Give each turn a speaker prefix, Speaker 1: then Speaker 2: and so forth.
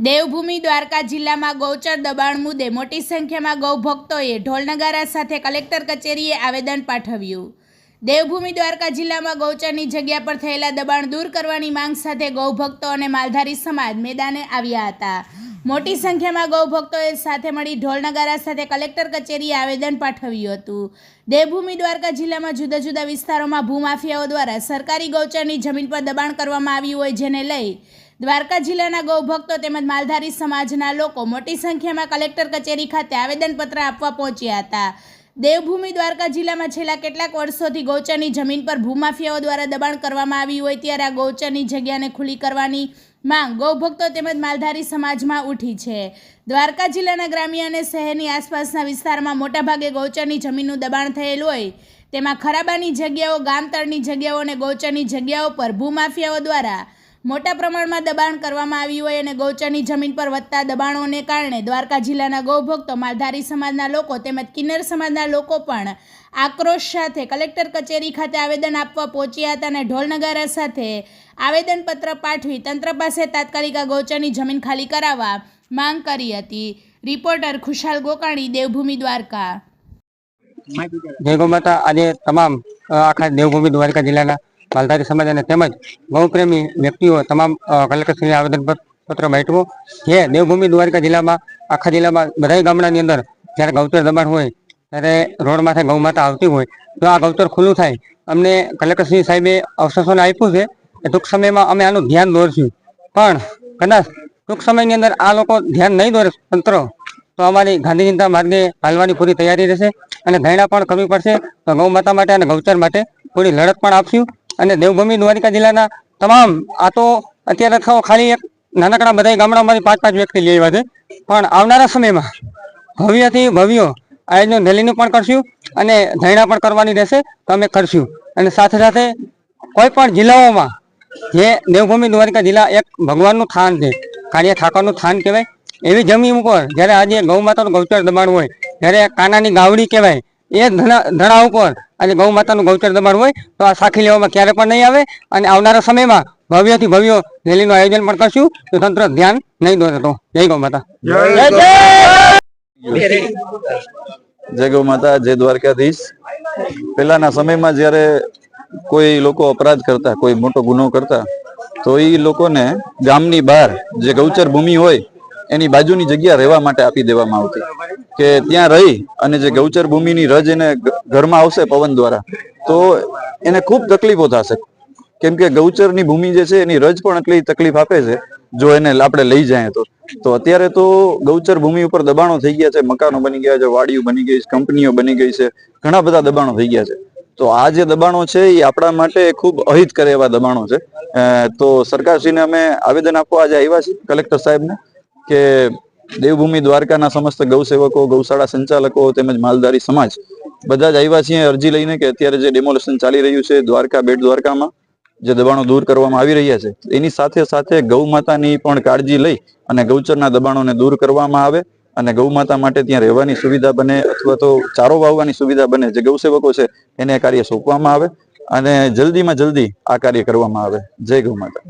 Speaker 1: દેવભૂમિ દ્વારકા જિલ્લામાં ગૌચર દબાણ મુદ્દે મોટી સંખ્યામાં ગૌભક્તોએ ઢોલનગારા સાથે કલેક્ટર કચેરીએ આવેદન પાઠવ્યું. દેવભૂમિ દ્વારકા જિલ્લામાં ગૌચરની જગ્યા પર થયેલા દબાણ દૂર કરવાની માંગ સાથે ગૌભક્તો અને માલધારી સમાજ મેદાને આવ્યા હતા. મોટી સંખ્યામાં ગૌભક્તોએ સાથે મળી ઢોલનગારા સાથે કલેક્ટર કચેરીએ આવેદન પાઠવ્યું હતું. દેવભૂમિ દ્વારકા જિલ્લામાં જુદા જુદા વિસ્તારોમાં ભૂમાફિયાઓ દ્વારા સરકારી ગૌચરની જમીન પર દબાણ કરવામાં આવ્યું હોય જેને લઈ દ્વારકા જિલ્લાના ગૌભક્તો તેમજ માલધારી સમાજના લોકો મોટી સંખ્યામાં કલેક્ટર કચેરી ખાતે આવેદનપત્ર આપવા પહોંચ્યા હતા. દેવભૂમિ દ્વારકા જિલ્લામાં છેલ્લા કેટલાક વર્ષોથી ગૌચરની જમીન પર ભૂમાફિયાઓ દ્વારા દબાણ કરવામાં આવી હોય ત્યારે આ ગૌચરની જગ્યાને ખુલ્લી કરવાની માંગ ગૌભક્તો તેમજ માલધારી સમાજમાં ઉઠી છે. દ્વારકા જિલ્લાના ગ્રામ્ય અને શહેરની આસપાસના વિસ્તારમાં મોટાભાગે ગૌચરની જમીનનું દબાણ થયેલ હોય તેમાં ખરાબાની જગ્યાઓ, ગામતળની જગ્યાઓ અને ગૌચરની જગ્યાઓ પર ભૂમાફિયાઓ દ્વારા મોટા પ્રમાણમાં દબાણ કરવામાં આવ્યું હોય અને ગૌચરની જમીન પર વધતા દબાણોને કારણે દ્વારકા જિલ્લાના ગૌભક્તો માલધારી સમાજના લોકો તેમજ કિન્નર સમાજના લોકો પણ આક્રોશ સાથે કલેક્ટર કચેરી ખાતે આવેદન આપવા પહોંચ્યા હતા અને ઢોલનગારા સાથે આવેદનપત્ર પાઠવી તંત્ર પાસે તાત્કાલિક આ ગૌચરની જમીન ખાલી કરાવવા માંગ કરી હતી. રિપોર્ટર ખુશાલ ગોકાણી, દેવભૂમિ દ્વારકા.
Speaker 2: જય ગૌ માતા. આજે તમામ આખા દેવભૂમિ દ્વારકા જિલ્લાના માલધારી સમાજ અને તેમજ ગૌપ્રેમી વ્યક્તિઓ તમામ કલેક્ટરશ્રીને આવેદનપત્ર પત્ર બાંટ્યું જે દેવભૂમિ દ્વારકા જિલ્લામાં, આખા જિલ્લામાં બધા ગામડાની અંદર જ્યારે ગૌચર દબાણ હોય, ત્યારે રોડ માથે ગૌ માતા આવતી હોય, તો આ ગૌચર ખુલ્લું થાય. અમને કલેક્ટરશ્રી સાહેબે અવશેષોને આપ્યું છે ટૂંક સમયમાં અમે આનું ધ્યાન દોરશું. પણ કદાચ ટૂંક સમયની અંદર આ લોકો ધ્યાન નહીં દોરે તંત્ર, તો અમારી ગાંધી માર્ગે હાલવાની પૂરી તૈયારી રહેશે અને ધૈણા પણ કરવી પડશે. તો ગૌ માતા માટે અને ગૌચર માટે પૂરી લડત પણ આપશું. અને દેવભૂમિ દ્વારિકા જિલ્લાના તમામ, આ તો અત્યારે ખાલી એક નાનકડા બધા ગામડામાંથી પાંચ પાંચ વ્યક્તિ લઈ આવ્યા છે. પણ આવનારા સમયમાં ભવ્યથી ભવ્યો આયોજન રેલીનું પણ કરશું અને ધૈણા પણ કરવાની રહેશે, તો અમે કરશું. અને સાથે સાથે કોઈ પણ જિલ્લાઓમાં જે દેવભૂમિ દ્વારિકા જિલ્લા એક ભગવાનનું સ્થાન છે, કાળિયા ઠાકોરનું સ્થાન કહેવાય, એવી જમીન ઉપર જ્યારે આજે ગૌ માતાનું ગૌચર દબાણ હોય, જ્યારે કાનાની ગાવડી કહેવાય, એ ધણા ઉપર આજે ગૌ માતાનું ગૌચર દબાણ હોય તો આ સાખી લેવામાં ક્યારે પણ નહીં આવે અને આવનારા સમયમાં ભવ્યથી ભવ્ય રેલીનું આયોજન પણ કરશું. તો તંત્ર ધ્યાન નહીં દોરે તો. જય ગૌ માતા.
Speaker 3: જય ગૌ માતા. જય દ્વારકાધીશ. પહેલાના સમયમાં જ્યારે કોઈ લોકો અપરાધ કરતા કોઈ મોટો ગુનો કરતા તો એ લોકોને ગામની બહાર જે ગૌચર ભૂમિ હોય એની બાજુની જગ્યા રહેવા માટે આપી દેવામાં આવતી. કે ત્યાં રહી અને જે ગૌચર ભૂમિની રજ એને ઘરમાં આવશે પવન દ્વારા, તો એને ખૂબ તકલીફો થશે. કેમ કે ગૌચરની ભૂમિ જે છે એની રજ પણ એટલી તકલીફ આપે છે, જો એને આપણે લઈ જાય તો. તો અત્યારે તો ગૌચર ભૂમિ ઉપર દબાણો થઈ ગયા છે, મકાનો બની ગયા છે, વાડીઓ બની ગઈ છે, કંપનીઓ બની ગઈ છે, ઘણા બધા દબાણો થઈ ગયા છે. તો આ જે દબાણો છે એ આપણા માટે ખૂબ અહિત કરે એવા દબાણો છે. તો સરકારશ્રીને અમે આવેદન આપવા આજે આવ્યા છીએ, કલેક્ટર સાહેબને. કે દેવભૂમિ દ્વારકાના સમસ્ત ગૌસેવકો, ગૌશાળા સંચાલકો તેમજ માલધારી સમાજ બધા જ આવ્યા છીએ અરજી લઈને કે અત્યારે જે ડેમોલેશન ચાલી રહ્યું છે દ્વારકા બેટ દ્વારકામાં, જે દબાણો દૂર કરવામાં આવી રહ્યા છે, એની સાથે સાથે ગૌ માતાની પણ કાળજી લઈ અને ગૌચરના દબાણોને દૂર કરવામાં આવે અને ગૌ માતા માટે ત્યાં રહેવાની સુવિધા બને અથવા તો ચારો વાવવાની સુવિધા બને, જે ગૌસેવકો છે એને કાર્ય સોંપવામાં આવે અને જલ્દીમાં જલ્દી આ કાર્ય કરવામાં આવે. જય ગૌ માતા